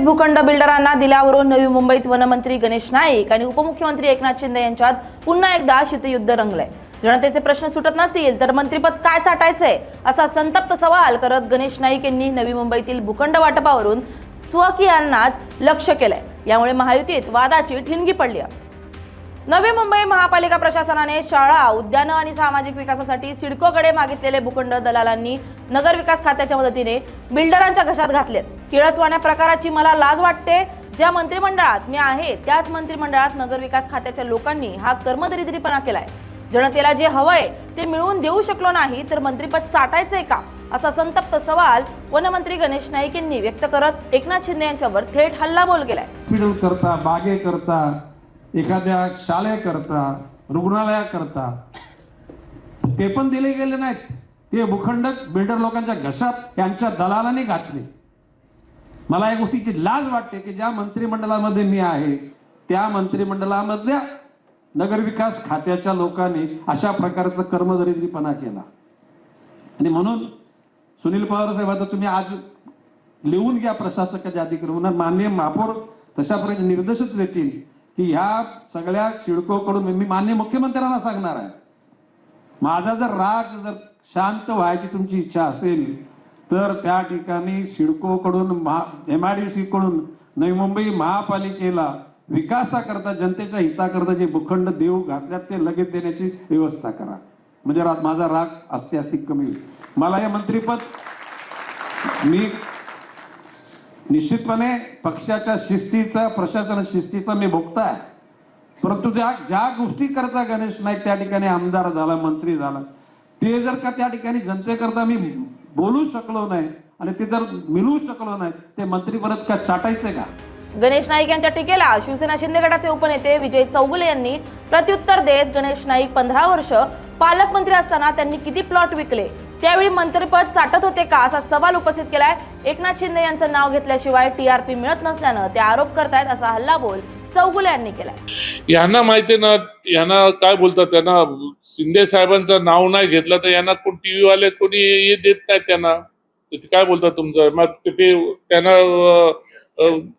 मुंबईत भूखंड बिल्डरांना दिल्यावरून नवी मुंबईत वनमंत्री गणेश नाईक आणि उपमुख्यमंत्री एकनाथ शिंदे यांच्यात पुन्हा एकदा शीतयुद्ध रंगलंय. जनतेचे प्रश्न सुटत नसतील तर मंत्रीपद काय चाटायचंय? असा संतप्त सवाल करत गणेश नाईक यांनी नवी मुंबईतील भूखंड वाटपावरून स्वकीयांनाच लक्ष केलंय. यामुळे महायुतीत वादाची ठिणगी पडली नवी मुंबई महापालिका प्रशासनाने शाळा उद्यानं आणि सामाजिक विकासासाठी सिडकोकडे मागितलेले भूखंड दलालांनी नगर विकास खात्याच्या मदतीने बिल्डरांच्या घशात घातलेत. किळसवाण्या प्रकाराची मला लाज वाटते. ज्या मंत्रिमंडळात मी आहे त्याच मंत्रिमंडळात नगर विकास खात्याच्या लोकांनी हा कर्मदरिद्रीपणा केलाय. जनतेला जे हवंय ते मिळवून देऊ शकलो नाही तर मंत्रीपद चाटायचंय का? असा संतप्त सवाल वनमंत्री गणेश नाईक यांनी व्यक्त करत एकनाथ शिंदे यांच्यावर थेट हल्लाबोल केलाय. हॉस्पिटल करता बागे करता एखाद्या शाळेकरता रुग्णालयाकरता ते पण दिले गेले नाहीत. ते भूखंड बिल्डर लोकांच्या घशात यांच्या दलालाने घातले. मला या गोष्टीची लाज वाटते की ज्या मंत्रिमंडळामध्ये मी आहे त्या मंत्रिमंडळामधल्या नगरविकास खात्याच्या लोकांनी अशा प्रकारचा कर्मदरिद्रीपणा केला. आणि म्हणून सुनील पवार साहेब आता तुम्ही आज लिहून घ्या प्रशासकाच्या अधिकृत मान्य महापौर तशा प्रकारचे निर्देशच देतील की ह्या सगळ्या शिडकोकडून मी मान्य मुख्यमंत्र्यांना सांगणार आहे. माझा जर राग जर शांत व्हायची तुमची इच्छा असेल तर त्या ठिकाणी सिडकोकडून एम आय डी सी कडून नवी मुंबई महापालिकेला विकासाकरता जनतेच्या हिताकरता जे भूखंड देऊ घातल्यात ते लगेच देण्याची व्यवस्था करा म्हणजे रा- माझा राग असते असते कमी होईल. मला हे मंत्रीपद मी निश्चितपणे पक्षाच्या शिस्तीचा प्रशासन शिस्तीचा मी भोगता आहे परंतु ज्या ज्या गोष्टी करता गणेश नाईक त्या ठिकाणी आमदार झाला मंत्री झाला ते जर का त्या ठिकाणी जनतेकरता मी बोलू शकलो नाही आणि ते जर मिळवू शकलो नाही ते मंत्री परत का चाटायचे का? गणेश नाईक यांच्या टीकेला शिवसेना शिंदे गटाचे उपनेते विजय चौगुले यांनी प्रत्युत्तर देत गणेश नाईक पंधरा वर्ष पालकमंत्री असताना त्यांनी किती प्लॉट विकले? त्यावेळी मंत्रिपद चाटत होते का असा सवाल उपस्थित केलाय. एकनाथ शिंदे यांचं नाव घेतल्याशिवाय टीआरपी मिळत नसल्यानं ते आरोप करतायत असा हल्लाबोल चौगुले यांनी केलाय. यांना माहिती ना यांना काय बोलतात त्यांना शिंदे साहेबांचं नाव नाही घेतलं तर यांना कोण टीव्ही वाले कोणी हे देत नाही त्यांना? काय बोलतात तुमचं? मग ते त्यांना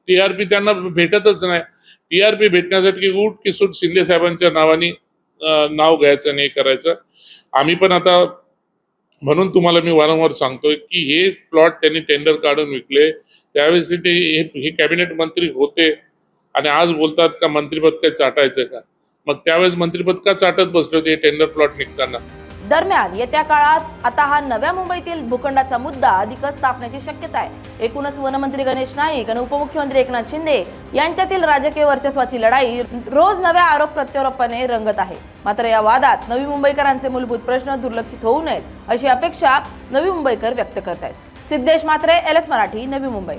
टीआरपी त्यांना भेटतच नाही. टीआरपी भेटण्यासाठी उठ की सूट शिंदे साहेबांच्या नावाने नाव घ्यायचं नाही करायचं. आम्ही पण आता म्हणून तुम्हाला मी वारंवार सांगतोय की हे प्लॉट त्यांनी टेंडर काढून विकले. त्यावेळेस ते हे- कॅबिनेट मंत्री होते. आणि आज बोलतात का मंत्रिपद काही चाटायचं का? मग त्यावेळेस मंत्रिपद का चाटत बसले होते टेंडर प्लॉट निघताना? दरम्यान येत्या काळात आता हा नव्या मुंबईतील भूखंडाचा मुद्दा अधिकच तापण्याची शक्यता आहे. एकूणच वनमंत्री गणेश नाईक आणि उपमुख्यमंत्री एकनाथ शिंदे यांच्यातील राजकीय वर्चस्वाची लढाई रोज नव्या आरोप प्रत्यारोपाने रंगत आहे. मात्र या वादात नवी मुंबईकरांचे मूलभूत प्रश्न दुर्लक्षित होऊ नयेत अशी अपेक्षा नवी मुंबईकर व्यक्त करत आहेत सिद्धेश मात्रे एल एस मराठी नवी मुंबई.